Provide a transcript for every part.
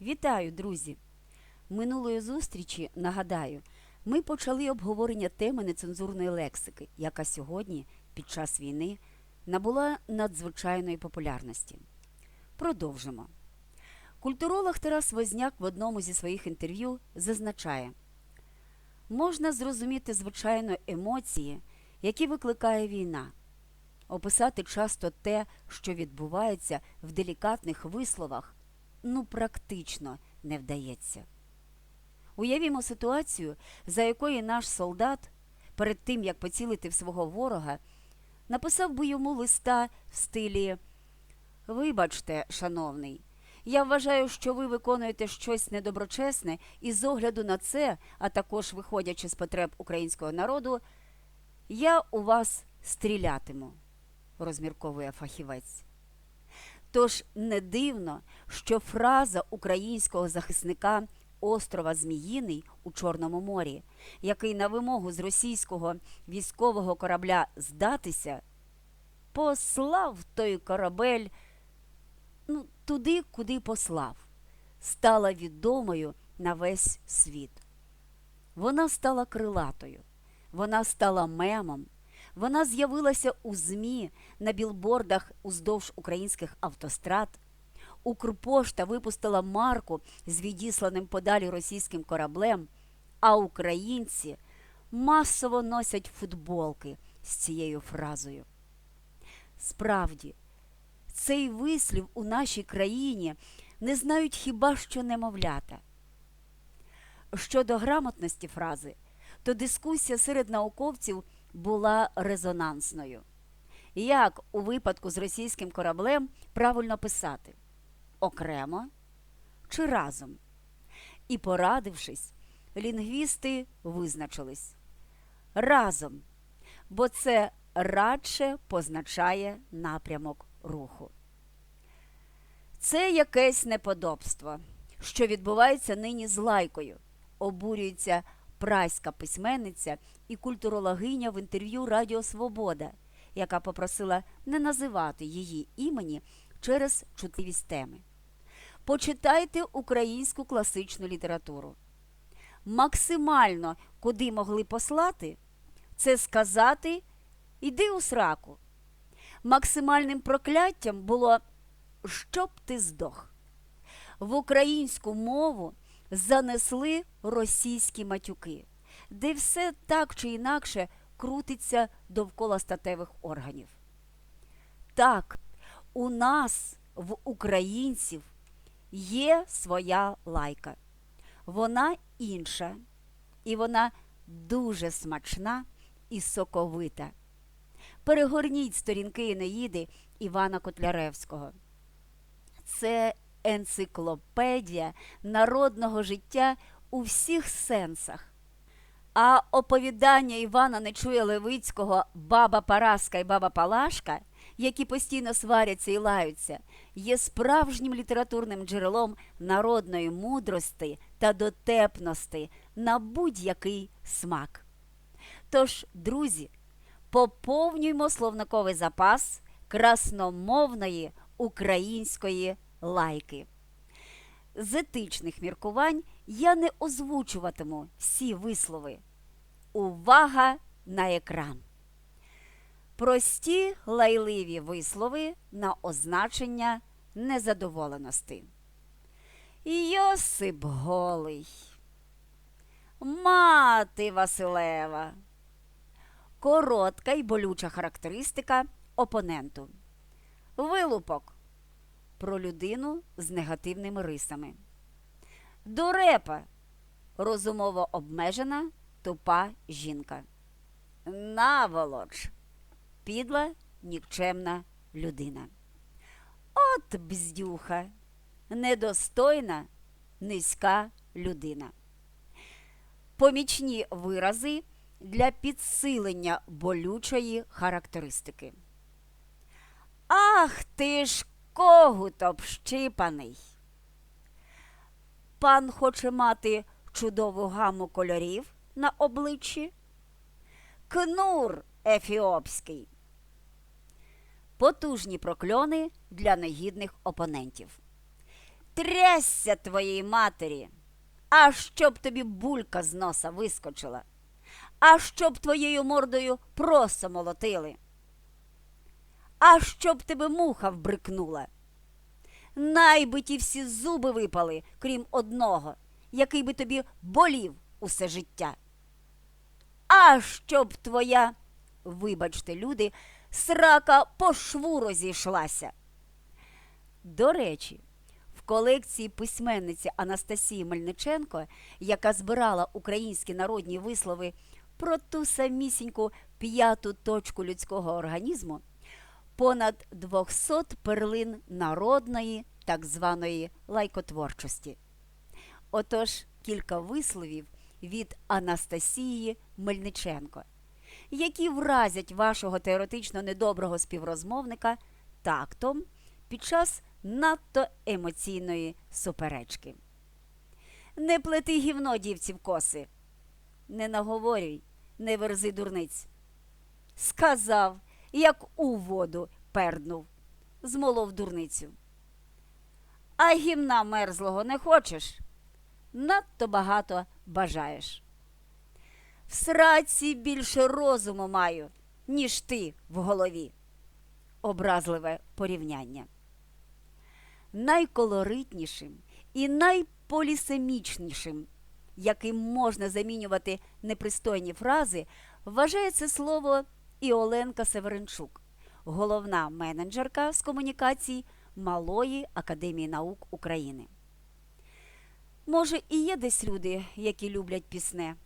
Вітаю, друзі! Минулої зустрічі, нагадаю, ми почали обговорення теми нецензурної лексики, яка сьогодні, під час війни, набула надзвичайної популярності. Продовжимо. Культуролог Тарас Возняк в одному зі своїх інтерв'ю зазначає, можна зрозуміти звичайно емоції, які викликає війна, описати часто те, що відбувається в делікатних висловах, ну практично не вдається. Уявімо ситуацію, за якої наш солдат, перед тим як поцілити в свого ворога, написав би йому листа в стилі Вибачте, шановний, я вважаю, що ви виконуєте щось недоброчесне, і з огляду на це, а також виходячи з потреб українського народу, я у вас стрілятиму, розмірковує фахівець. Тож не дивно, що фраза українського захисника острова Зміїний у Чорному морі, який на вимогу з російського військового корабля здатися, послав той корабель ну, туди, куди послав, стала відомою на весь світ. Вона стала крилатою, вона стала мемом, вона з'явилася у ЗМІ на білбордах уздовж українських автострад. Укрпошта випустила марку з відісланим подалі російським кораблем, а українці масово носять футболки з цією фразою. Справді, цей вислів у нашій країні не знають хіба що немовлята. Щодо грамотності фрази, то дискусія серед науковців була резонансною. Як у випадку з російським кораблем правильно писати? Окремо чи разом? І, порадившись, лінгвісти визначились разом, бо це радше позначає напрямок руху. Це якесь неподобство, що відбувається нині з лайкою, обурюється прайська письменниця і культурологиня в інтерв'ю Радіо Свобода, яка попросила не називати її імені через чутливість теми. Почитайте українську класичну літературу. Максимально, куди могли послати, це сказати іди у сраку. Максимальним прокляттям було щоб ти здох. В українську мову занесли російські матюки, де все так чи інакше крутиться довкола статевих органів. Так, у нас, в українців, є своя лайка. Вона інша, і вона дуже смачна і соковита. Перегорніть сторінки Енеїди Івана Котляревського. Це енциклопедія народного життя у всіх сенсах. А оповідання Івана Нечуя Левицького Баба Параска і Баба Палашка, які постійно сваряться і лаються, є справжнім літературним джерелом народної мудрості та дотепності на будь-який смак. Тож, друзі, поповнюємо словниковий запас красномовної української лайки. З етичних міркувань я не озвучуватиму всі вислови. Увага на екран! Прості лайливі вислови на означення незадоволеності. Йосип голий. Мати Василева. Коротка й болюча характеристика опоненту. Вилупок про людину з негативними рисами. Дурепа розумово обмежена тупа жінка. Наволоч підла нікчемна людина. От бздюха, недостойна, низька людина. Помічні вирази для підсилення болючої характеристики. Ах ти ж когут общипаний. Пан хоче мати чудову гаму кольорів на обличчі. Кнур ефіопський. Потужні прокльони для негідних опонентів. трясся твоїй матері, а щоб тобі булька з носа вискочила, а щоб твоєю мордою просо молотили, а щоб тебе муха вбрикнула. Найби ті всі зуби випали, крім одного, який би тобі болів усе життя. А щоб твоя, вибачте, люди, срака по шву розійшлася. До речі, в колекції письменниці Анастасії Мельниченко, яка збирала українські народні вислови про ту самісіньку п'яту точку людського організму, понад 200 перлин народної так званої лайкотворчості. Отож, кілька висловів від Анастасії Мельниченко, які вразять вашого теоретично недоброго співрозмовника тактом під час надто емоційної суперечки. Не плети гівно, дівці в коси, не наговорюй, не верзи дурниць. Сказав, як у воду перднув, змолов дурницю. А гімна мерзлого не хочеш? Надто багато бажаєш. В сраці більше розуму маю, ніж ти в голові. Образливе порівняння. Найколоритнішим і найполісемічнішим, яким можна замінювати непристойні фрази, вважається слово Іоленка Северенчук, головна менеджерка з комунікацій Малої академії наук України. Може, і є десь люди, які люблять пісне.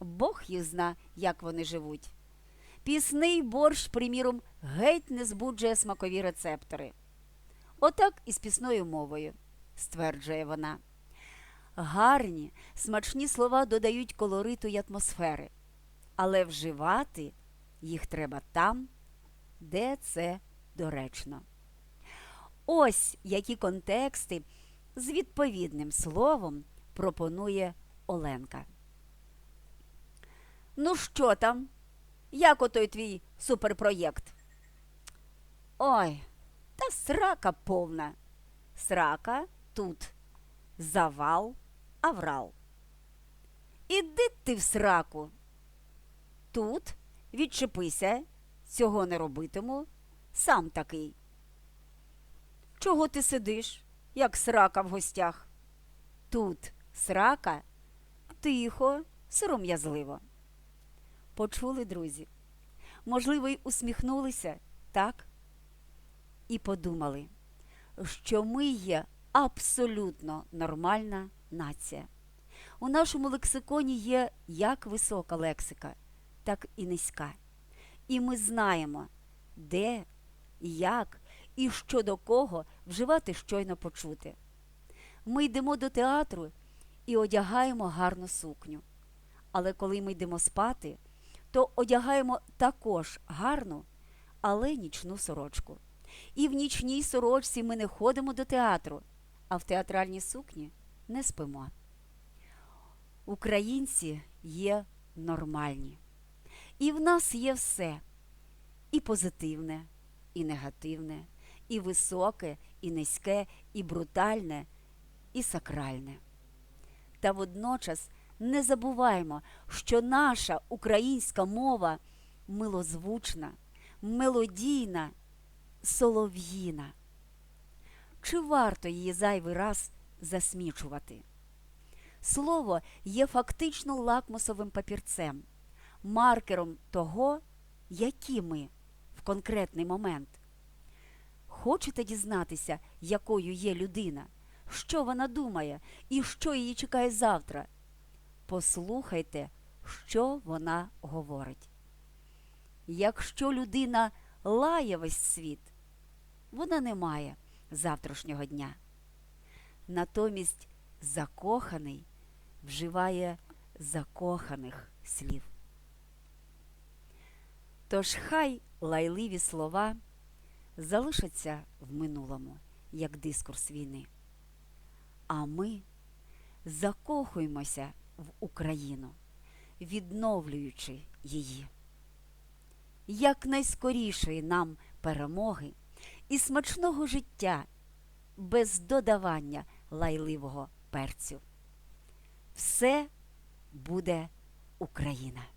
Бог їх зна, як вони живуть. Пісний борщ, приміром, геть не збуджує смакові рецептори. Отак і з пісною мовою, стверджує вона. Гарні, смачні слова додають колориту й атмосфери, але вживати їх треба там, де це доречно. Ось які контексти з відповідним словом пропонує Оленка. Ну, що там? Як отой твій суперпроєкт? Ой, та срака повна. Срака тут. Завал, аврал. Іди ти в сраку. Тут відчепися, цього не робитиму, сам такий. Чого ти сидиш, як срака в гостях? Тут срака тихо, сором'язливо. Почули, друзі? Можливо, й усміхнулися, так? І подумали, що ми є абсолютно нормальна нація. У нашому лексиконі є як висока лексика, так і низька. І ми знаємо, де, як і що до кого вживати щойно почути. Ми йдемо до театру і одягаємо гарну сукню. Але коли ми йдемо спати, то одягаємо також гарну, але нічну сорочку. І в нічній сорочці ми не ходимо до театру, а в театральній сукні не спимо. Українці є нормальні. І в нас є все і позитивне, і негативне, і високе, і низьке, і брутальне, і сакральне. Та водночас не забуваємо, що наша українська мова милозвучна, мелодійна, солов'їна. Чи варто її зайвий раз засмічувати? Слово є фактично лакмусовим папірцем, маркером того, які ми в конкретний момент. Хочете дізнатися, якою є людина, що вона думає і що її чекає завтра? Послухайте, що вона говорить. Якщо людина лає весь світ, вона не має завтрашнього дня. Натомість закоханий вживає закоханих слів. Тож хай лайливі слова залишаться в минулому, як дискурс війни. А ми закохуємося в Україну, відновлюючи її. Якнайскорішої нам перемоги і смачного життя без додавання лайливого перцю. Все буде Україна!